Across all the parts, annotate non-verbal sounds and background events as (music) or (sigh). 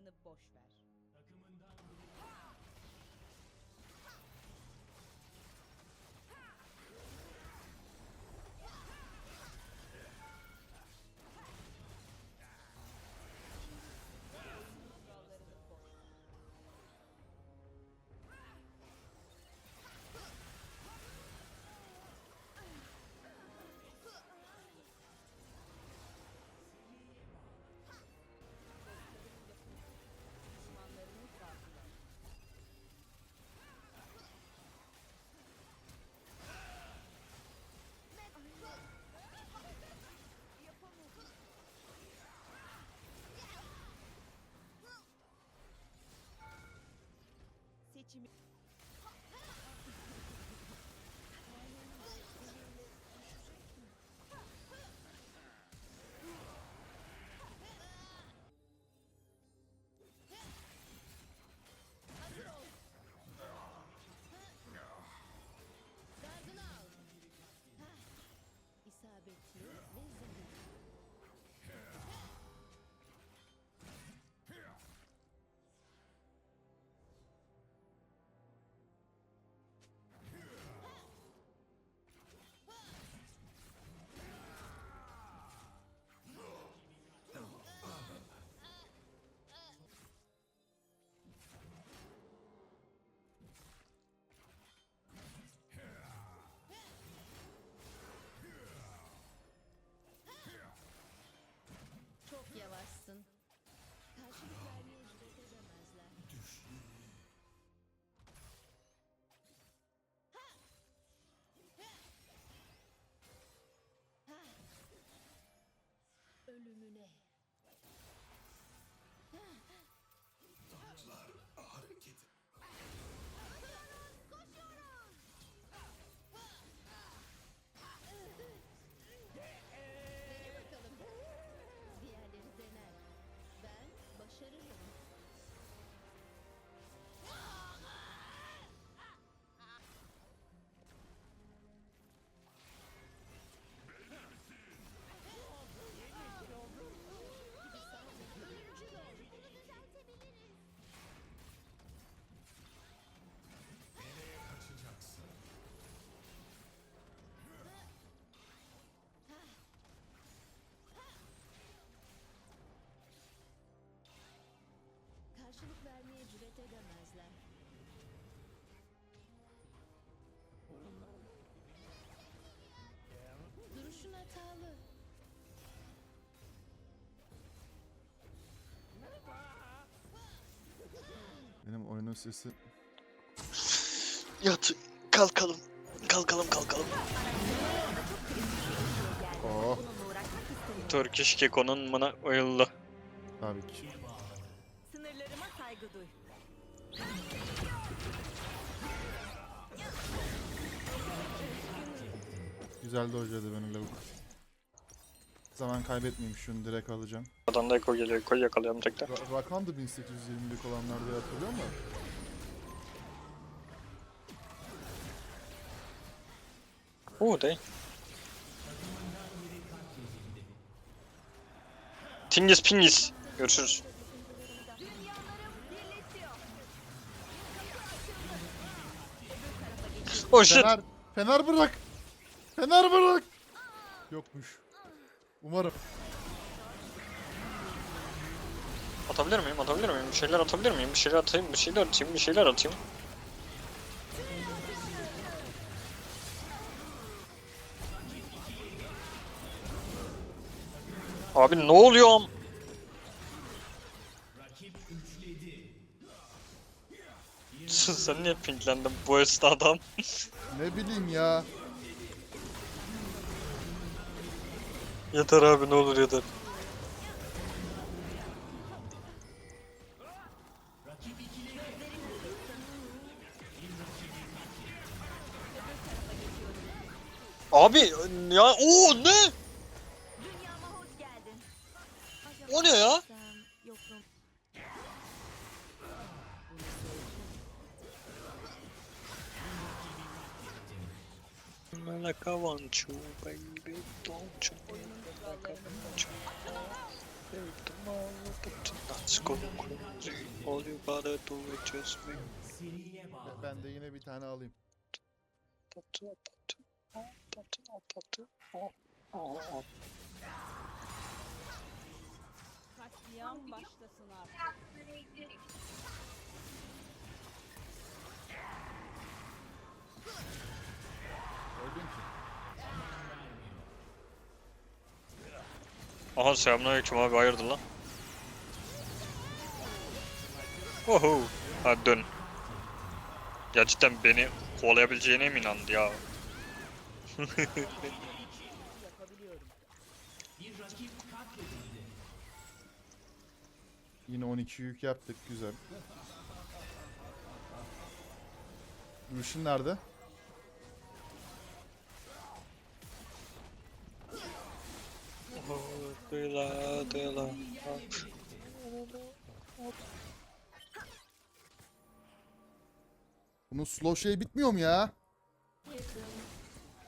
kararını boş ver. 아침에 le menèrent. Oyunun sesi Yat. Kalkalım. Kalkalım kalkalım. Oh. Turkish Keko'nun bana oyuldu. tabii ki. Sınırlarıma saygı duy. Güzel dojladı beni lavuk. Zaman kaybetmeyeyim şunu direkt alacağım. Oradan da Eko geliyor. Eko'yu yakalayalım tekrar. Ra Rakan'dı 1820'lik olanlarda hatırlıyor musun? Oo değil. Tingis pingis. Görüşürüz. Oh shit. Fener! Fener bırak! Fener bırak! Yokmuş. Umarım. Atabilir miyim? Atabilir miyim? Bir şeyler atabilir miyim? Bir şeyler atayım, bir şeyler atayım, bir şeyler atayım. Abi ne oluyor? (laughs) Sen niye pinklendin bu esnada adam? Ne bileyim ya. Yeter abi ne olur yeter. Abi ya o ne? O ne ya? Like I want you, baby, don't you? Like I want you. Let's go crazy. All you gotta do is just me. Ben de yine bir tane alayım. Katliam başlasın artık. Aha selamünaleyküm abi hayırdır lan? Oho. Ha dön. Ya cidden beni kovalayabileceğine mi inandı ya? (laughs) Yine 12 yük yaptık güzel. Lucian nerede? Bunun slow şey bitmiyor mu ya?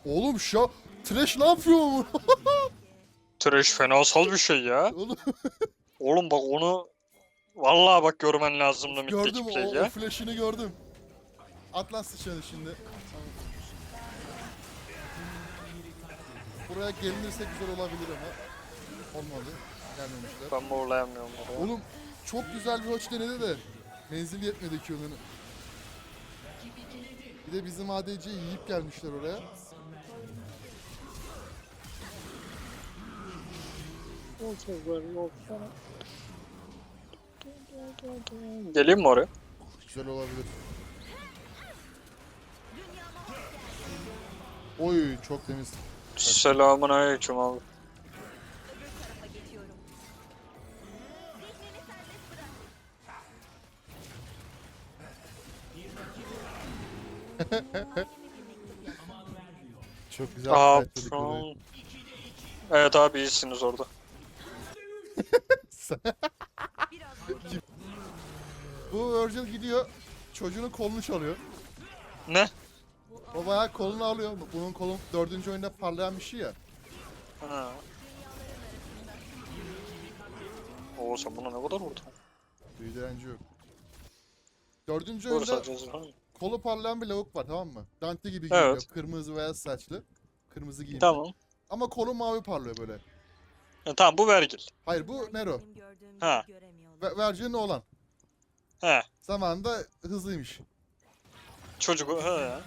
Oğlum şu Trash ne yapıyor bu? (laughs) Trash fenasal bir şey ya. Oğlum (laughs) Oğlum bak onu Vallahi bak görmen lazımdı middeki gördüm o, o ya. flash'ını gördüm. Atlas sıçradı şimdi. Buraya gelinirse güzel olabilir ama olmadı. Gelmemişler. Ben morlayamıyorum oraya. Oğlum çok güzel bir hoç denedi de menzil yetmedi Q'nun. Bir de bizim ADC'yi yiyip gelmişler oraya. Geleyim mi oraya? Güzel olabilir. Oy çok temiz. Selamun aleyküm abi. Çok güzel Up fightladık orayı. from... Evet abi iyisiniz orada. (laughs) Bu Virgil gidiyor. Çocuğunun kolunu çalıyor. Ne? O bayağı kolunu alıyor. Bunun kolu dördüncü oyunda parlayan bir şey ya. Ha. Oo sen buna ne kadar vurdun? Büyü direnci yok. Dördüncü Doğru oyunda ha. Kolu parlayan bir lavuk var tamam mı? Dante gibi giyiniyor. Evet. Kırmızı beyaz saçlı. Kırmızı giyimli. Tamam. Ama kolu mavi parlıyor böyle. E, tamam bu vergil. Hayır bu Nero. Ha. Ve Virgil'in oğlan. He. Zamanında hızlıymış. Çocuk he ya.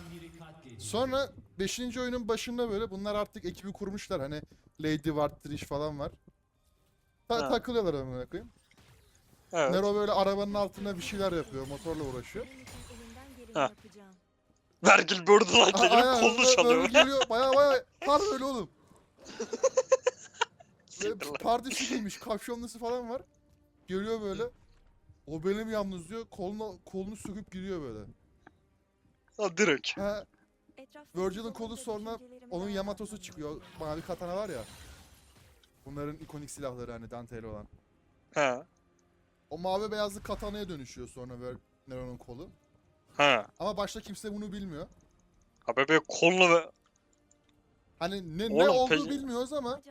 Sonra 5. oyunun başında böyle bunlar artık ekibi kurmuşlar. Hani Lady var, Trish falan var. Ta- Ha. takılıyorlar amına koyayım. Evet. Nero böyle arabanın altında bir şeyler yapıyor, motorla uğraşıyor. Ha. yapacağım. Vergil burada lan A- gelip aynen, kolunu (laughs) (laughs) böyle- çalıyor. Böyle geliyor, baya baya har böyle oğlum. Böyle Siktir lan. pardesi giymiş, kapşonlusu falan var. Geliyor böyle. O benim yalnız diyor, kolunu, kolunu söküp gidiyor böyle. Ha direkt. Ha, Etrafta Virgil'in kolu sonra onun daha Yamato'su çıkıyor. Mavi katana var ya. Bunların ikonik silahları hani Dante'li olan. He. O mavi beyazlı katanaya dönüşüyor sonra Ver- Nero'nun kolu. He. Ama başta kimse bunu bilmiyor. Abi böyle kolunu ve Hani ne, ne Oğlum olduğu peki- bilmiyoruz ama